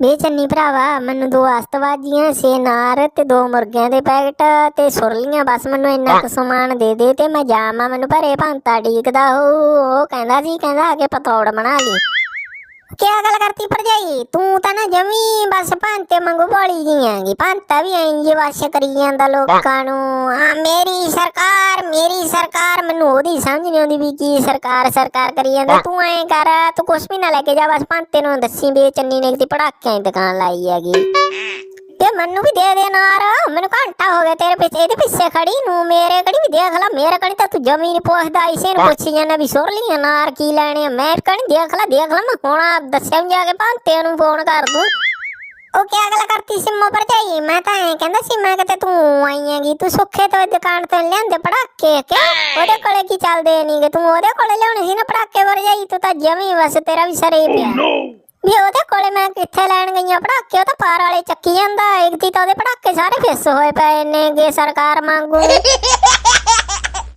ਵੇ ਚੰਨੀ ਭਰਾਵਾ, ਮੈਨੂੰ ਦੋ ਅਸਤਵਾਜੀਆਂ ਛੇ ਨਾਰ ਤੇ ਦੋ ਮੁਰਗਿਆਂ ਦੇ ਪੈਕਟ ਤੇ ਸੁਰਲੀਆਂ ਬਸ ਮੈਨੂੰ ਇੰਨਾ ਕੁ ਸਮਾਨ ਦੇ ਦੇ ਤੇ ਮੈਂ ਜਾਵਾਂ। ਮੈਨੂੰ ਭਰੇ ਭੰਤਾ ਡੀਕਦਾ ਹੋ। ਉਹ ਕਹਿੰਦਾ ਸੀ, ਕਹਿੰਦਾ ਆ ਪਤੌੜ ਬਣਾ ਲਈ। ਕਿਆ ਗੱਲ ਕਰਤੀ ਭਰਜਾਈ? ਤੂੰ ਤਾਂ ਨਾ ਜਮੀ ਬਸ ਭਾਂਤੇ ਮੰਗੂ ਭੋਲੀ ਜੀ ਆਂਗੀ ਭਾਂਤਾ ਵੀ ਐਂ ਜੇ ਵਾਸ਼ ਕਰੀ ਜਾਂਦਾ ਲੋਕਾਂ ਨੂੰ। ਆ ਮੇਰੀ ਸਰਕਾਰ ਮੇਰੀ ਸਰਕਾਰ ਮੈਨੂੰ ਉਹਦੀ ਸਮਝ ਨਹੀਂ ਆਉਂਦੀ ਵੀ ਕੀ ਸਰਕਾਰ ਸਰਕਾਰ ਕਰੀ ਜਾਂਦਾ। ਤੂੰ ਐਂ ਕਰ, ਤੂੰ ਕੁਛ ਵੀ ਨਾ ਲੈ ਕੇ ਜਾ, ਬਸ ਭਾਂਤੇ ਨੂੰ ਦੱਸੀ ਵੀ ਚੰਨੀ ਨੇ ਕਿਤੇ ਪੜਾਕਿਆਂ ਦੀ ਦੁਕਾਨ ਲਾਈ ਹੈਗੀ। ਤੇ ਮੈਨੂੰ ਵੀ ਦੇ ਦੇ ਨਾਰ ਮੈਨੂੰ ਘੰਟਾ ਹੋ ਗਿਆ ਤੇਰੇ ਪਿੱਛੇ, ਇਹਦੇ ਪਿੱਛੇ ਖੜੀ ਨੂੰ, ਮੇਰੇ ਕੜੀ ਵੀ ਦੇਖ ਲੈ, ਮੇਰੇ ਕਣੀ ਤਾਂ ਤੂੰ ਜ਼ਮੀਨ ਪੁੱਛਦਾ, ਇਸੇ ਨੂੰ ਪੁੱਛੀ ਜਾਂਦਾ ਵੀ ਸੁਰ ਲਈਆਂ ਨਾਰ ਕੀ ਲੈਣੇ ਆ। ਮੈਂ ਕੜੀ ਦੇਖ ਲੈ ਦੇਖ ਲੈ, ਮੈਂ ਹੁਣ ਦੱਸਿਆ ਜਾ ਕੇ ਭਾਂਤੇ ਨੂੰ ਫੋਨ ਕਰ ਦੂੰ। ਉਹ ਕੀ ਗੱਲ ਕਰਤੀ? ਸਿੰਮੋ ਭਰਜਾਈ ਮੈਂ ਤਾਂ ਐਂ ਕਹਿੰਦਾ ਸੀ ਮੈਂ ਕਿਤੇ ਤੂੰ ਆਈ ਹੈਗੀ ਤੂੰ ਸੁੱਖੇ ਤੋਂ ਦੁਕਾਨ ਤੋਂ ਲਿਆਂਦੇ ਪੜਾਕੇ? ਕਿ ਉਹਦੇ ਕੋਲੇ ਕੀ ਚੱਲਦੇ ਨਹੀਂਗੇ ਤੂੰ ਉਹਦੇ ਕੋਲੇ ਲਿਆਉਣੇ ਸੀ ਨਾ ਪੜਾਕੇ ਭਰਜਾਈ ਤੂੰ ਤਾਂ ਜਮੀ ਬਸ ਤੇਰਾ ਵੀ ਸਰੇ ਪਿਆ। ਵੀ ਉਹਦੇ ਕੋਲੇ ਮੈਂ ਕਿੱਥੇ ਲੈਣ ਗਈਆਂ ਪੜਾਕੇ? ਉਹ ਤਾਂ ਪਾਰ ਵਾਲੇ ਚੱਕੀ ਜਾਂਦਾ। ਇੱਕ ਤੀ ਤਾਂ ਉਹਦੇ ਪੜਾਕੇ ਸਾਰੇ ਫਿੱਸ ਹੋਏ ਪਏ ਨੇਗੇ ਸਰਕਾਰ ਮੰਗੂ